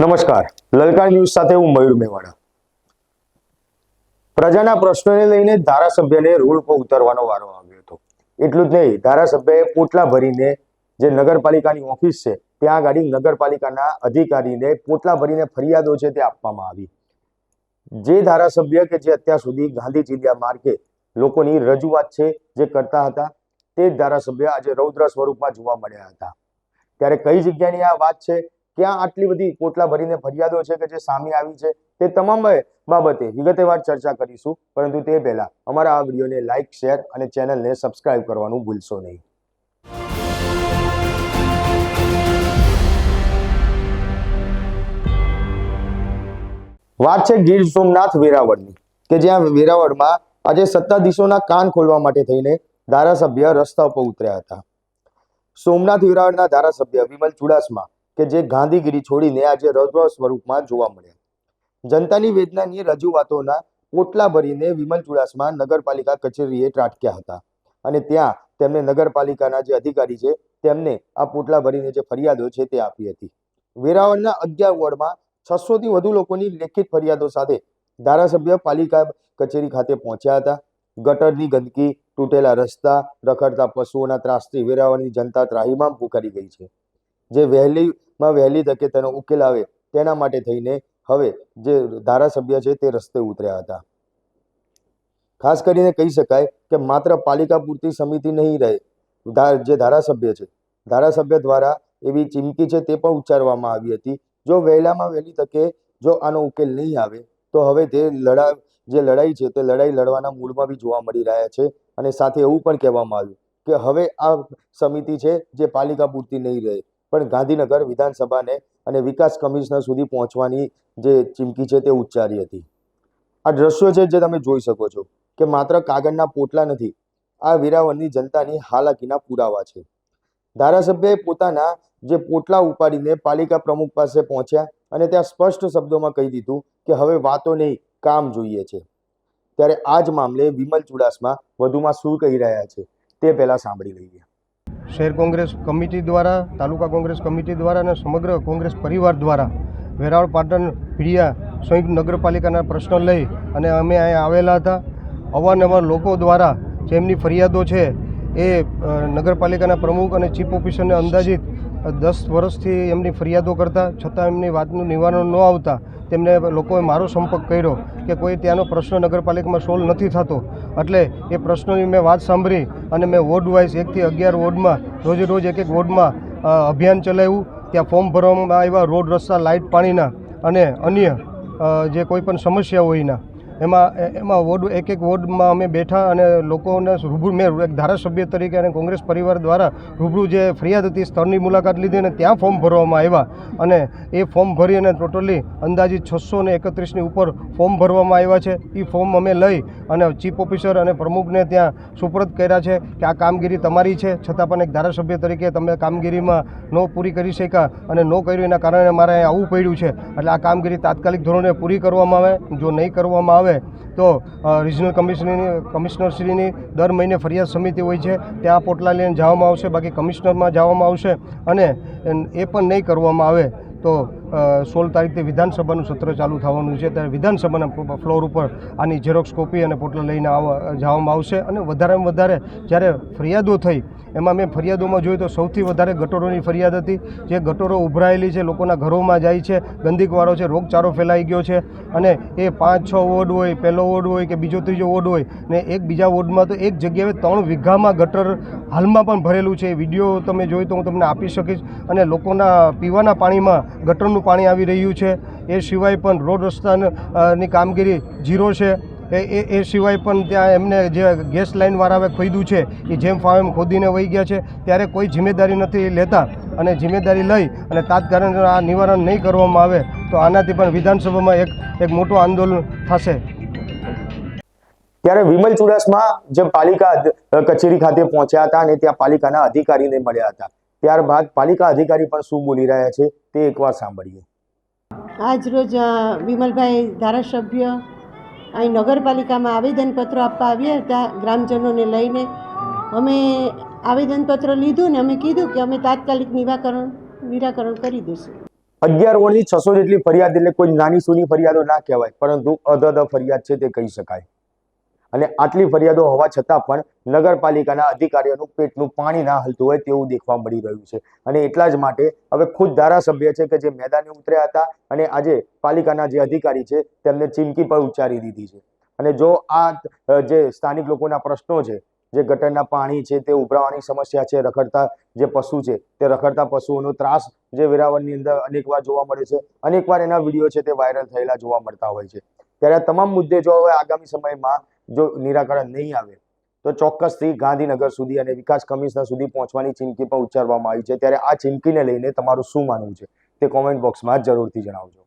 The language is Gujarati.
નમસ્કાર. લલકાર ન્યૂઝ સાથે હું મયુર મેવાડા. પ્રજાના પ્રશ્નોને લઈને ધારાસભ્યને રોડ પર ઉતરવાનો વારો આવ્યો હતો. એટલું જ નહીં, ધારાસભ્યએ પોટલા ભરીને જે નગરપાલિકાની ઓફિસ છે, ત્યાં આગળ નગરપાલિકાના અધિકારીને પોટલા ભરીને ફરિયાદો છે તે આપવામાં આવી. જે ધારાસભ્ય કે જે અત્યાર સુધી ગાંધી ચિંધ્યા માર્ગે લોકોની રજૂઆત છે જે કરતા હતા, તે જ ધારાસભ્ય આજે રૌદ્ર સ્વરૂપમાં જોવા મળ્યા હતા. ત્યારે કઈ જગ્યાની આ વાત છે? ક્યાં આટલી બધી પોટલા ભરીને ફરિયાદો છે કે જે સામે આવી છે? તે તમામ બાબતે વિગતવાર ચર્ચા કરીશું. પરંતુ તે પહેલા અમારા આ વિડીયોને લાઇક શેર અને ચેનલને સબસ્ક્રાઇબ કરવાનું ભૂલશો નહીં. વાત છે ગીર સોમનાથ વેરાવળની, કે જ્યાં વેરાવળમાં આજે સત્તાધીશોના કાન ખોલવા માટે થઈને ધારાસભ્ય રસ્તા ઉપર ઉતર્યા હતા. સોમનાથ વેરાવળના ધારાસભ્ય વિમલ ચુડાસમા કે જે ગાંધીગીરી છોડીને આજે રૌદ્ર સ્વરૂપમાં જોવા મળ્યા. જનતાની વેદનાની રજૂઆતોના પોટલા ભરીને વિમલ ચુડાસમા નગરપાલિકા કચેરીએ ત્રાટક્યા હતા. અને ત્યાં તેમને નગરપાલિકાના જે અધિકારી છે, તેમને આ પોટલા ભરીને જે ફરિયાદો છે તે આપી હતી. વેરાવળના અગિયાર વોર્ડમાં છસો થી વધુ લોકોની લેખિત ફરિયાદો સાથે ધારાસભ્ય પાલિકા કચેરી ખાતે પહોંચ્યા હતા. ગટરની ગંદકી, તૂટેલા રસ્તા, રખડતા પશુઓના ત્રાસથી વેરાવળની જનતા ત્રાહીમામ પુકારી ગઈ છે. જે વહેલીમાં વહેલી તકે તેનો ઉકેલ આવે તેના માટે થઈને હવે જે ધારાસભ્ય છે તે રસ્તે ઉતર્યા હતા. ખાસ કરીને કહી શકાય કે માત્ર પાલિકા પૂરતી સમિતિ નહીં રહે જે ધારાસભ્ય છે. ધારાસભ્ય દ્વારા એવી ચીમકી છે તે પણ ઉચ્ચારવામાં આવી હતી. જો વહેલામાં વહેલી તકે જો આનો ઉકેલ નહીં આવે, તો હવે તે લડા જે લડાઈ છે તે લડાઈ લડવાના મૂડમાં બી જોવા મળી રહ્યા છે અને સાથે એવું પણ કહેવામાં આવ્યું કે હવે આ સમિતિ છે જે પાલિકા પૂરતી નહીં રહે. પણ ગાંધીનગર વિધાનસભાને અને વિકાસ કમિશનર સુધી પહોંચવાની જે ચીમકી છે તે ઉચ્ચારી હતી. આ દ્રશ્યો છે જે તમે જોઈ શકો છો કે માત્ર કાગળના પોટલા નથી, આ વેરાવળની જનતાની હાલાકીના પુરાવા છે. ધારાસભ્યએ પોતાના જે પોટલા ઉપાડીને પાલિકા પ્રમુખ પાસે પહોંચ્યા અને ત્યાં સ્પષ્ટ શબ્દોમાં કહી દીધું કે હવે વાતો નહીં, કામ જોઈએ છે. ત્યારે આ જ મામલે વિમલ ચુડાસમા વધુમાં શું કહી રહ્યા છે તે પહેલાં સાંભળી લઈએ. શહેર કોંગ્રેસ કમિટી દ્વારા, તાલુકા કોંગ્રેસ કમિટી દ્વારા અને સમગ્ર કોંગ્રેસ પરિવાર દ્વારા વેરાવળ, પાટણ, ભીડિયા, સંયુક્ત નગરપાલિકાના પ્રશ્નો લઈ અને અમે અહીંયા આવેલા હતા. અવારનવાર લોકો દ્વારા જેમની ફરિયાદો છે એ નગરપાલિકાના પ્રમુખ અને ચીફ ઓફિસરને અંદાજિત દસ વર્ષથી એમની ફરિયાદો કરતા, છતાં એમની વાતનું નિવારણ ન આવતા, તેમને લોકોએ મારો સંપર્ક કર્યો કે કોઈ ત્યાંનો પ્રશ્ન નગરપાલિકામાં સોલ્વ નથી થતો. એટલે એ પ્રશ્નોની મેં વાત સાંભળી અને મેં વોર્ડ વાઇઝ એકથી અગિયાર વોર્ડમાં, રોજે રોજ એક એક વોર્ડમાં અભિયાન ચલાવ્યું. ત્યાં ફોર્મ ભરવામાં આવ્યા, રોડ, રસ્તા, લાઇટ, પાણીના અને અન્ય જે કોઈ પણ સમસ્યા હોયના એમાં એમાં વોર્ડ, એક એક વોર્ડમાં અમે બેઠા અને લોકોને રૂબરૂ, મેં એક ધારાસભ્ય તરીકે અને કોંગ્રેસ પરિવાર દ્વારા રૂબરૂ જે ફરિયાદ હતી સ્થળની મુલાકાત લીધી અને ત્યાં ફોર્મ ભરવામાં આવ્યા. અને એ ફોર્મ ભરી અને ટોટલી અંદાજિત છસો ને એકત્રીસની ઉપર ફોર્મ ભરવામાં આવ્યા છે. એ ફોર્મ અમે લઈ અને ચીફ ઓફિસર અને પ્રમુખને ત્યાં સુપરત કર્યા છે કે આ કામગીરી તમારી છે. છતાં પણ એક ધારાસભ્ય તરીકે તમે કામગીરીમાં ન પૂરી કરી શક્યા અને ન કર્યું. એના કારણે મારે આવવું પડ્યું છે. એટલે આ કામગીરી તાત્કાલિક ધોરણે પૂરી કરવામાં આવે. જો નહીં કરવામાં આવે તો રિજનલ કમિશનરની કમિશનરશ્રીની દર મહિને ફરિયાદ સમિતિ હોય છે, ત્યાં પોટલા લઈને જવામાં આવશે, બાકી કમિશનરમાં જવામાં આવશે અને એ પણ નહીં કરવામાં આવે તો સોળ તારીખથી વિધાનસભાનું સત્ર ચાલુ થવાનું છે, ત્યારે વિધાનસભાના ફ્લોર ઉપર આની ઝેરોક્સ કોપી અને પોટલા લઈને જવામાં આવશે અને વધારેમાં વધારે જ્યારે ફરિયાદો થઈ એમાં મેં ફરિયાદોમાં જોયું તો સૌથી વધારે ગટરોની ફરિયાદ હતી. જે ગટરો ઉભરાયેલી છે, લોકોના ઘરોમાં જાય છે, ગંદીકવાળો છે, રોગચાળો ફેલાઈ ગયો છે અને એ પાંચ, છ વોર્ડ હોય, પહેલો વોર્ડ હોય કે બીજો, ત્રીજો વોર્ડ હોય ને એક બીજા વોર્ડમાં તો એક જગ્યાએ ત્રણ વીઘામાં ગટર હાલમાં પણ ભરેલું છે. એ વીડિયો તમે જોઈ તો હું તમને આપી શકીશ. અને લોકોના પીવાના પાણીમાં ગટરનું પાણી આવી રહ્યું છે. એ સિવાય પણ રોડ રસ્તાની કામગીરી ઝીરો છે. એ એ એ સિવાય પણ ત્યાં એમને જે ગેસ લાઇનવાળાએ ખોદ્યું છે એ જેમ ફાવે એમ ખોદીને વહી ગયા છે. ત્યારે કોઈ જિમ્મેદારી નથી લેતા અને જિમ્મેદારી લઈ અને તાત્કાલિક આ નિવારણ નહીં કરવામાં આવે તો આનાથી પણ વિધાનસભામાં એક એક મોટું આંદોલન થશે. ત્યારે વિમલ ચુડાસમા જે પાલિકા કચેરી ખાતે પહોંચ્યા હતા અને ત્યાં પાલિકાના અધિકારીને મળ્યા હતા. ત્યારબાદ પાલિકા અધિકારી પણ શું બોલી રહ્યા છે તે એકવાર સાંભળીએ. આજ રોજ વિમલભાઈ ધારાસભ્ય અહીં નગરપાલિકામાં આવેદનપત્રો આપવા આવ્યા હતા, ગ્રામજનોને લઈને. અમે આવેદનપત્ર લીધું ને અમે કીધું કે અમે તાત્કાલિક નિરાકરણ નિરાકરણ કરી દઈશું. અગિયાર ઓળની છસો જેટલી ફરિયાદ એટલે કોઈ નાની સૂની ફરિયાદો ના કહેવાય, પરંતુ અધધ ફરિયાદ છે તે કહી શકાય. અને આટલી ફરિયાદો હોવા છતાં પણ નગરપાલિકાના અધિકારીઓનું પેટનું પાણી ના હલતું હોય તેવું દેખવા મળી રહ્યું છે. અને એટલા જ માટે હવે ખુદ ધારાસભ્ય છે કે જે મેદાને ઉતર્યા હતા અને આજે પાલિકાના જે અધિકારી છે તેમને ચીમકી પણ ઉચ્ચારી દીધી છે. અને જો આ જે સ્થાનિક લોકોના પ્રશ્નો છે, જે ગટરના પાણી છે તે ઉભરાવાની સમસ્યા છે, રખડતા જે પશુ છે તે રખડતા પશુઓનો ત્રાસ જે વેરાવળની અંદર અનેકવાર જોવા મળે છે, અનેકવાર એના વીડિયો છે તે વાયરલ થયેલા જોવા મળતા હોય છે. ત્યારે તમામ મુદ્દે જો હવે આગામી સમયમાં જો નિરાકરણ નહીં આવે, તો ચોક્કસથી ગાંધીનગર સુધી અને વિકાસ કમિશનર સુધી પહોંચવાની ચીમકી પણ ઉચ્ચારવામાં આવી છે. ત્યારે આ ચીમકીને લઈને તમારું શું માનવું છે? તે કોમેન્ટ બોક્સમાં જરૂરથી જણાવજો.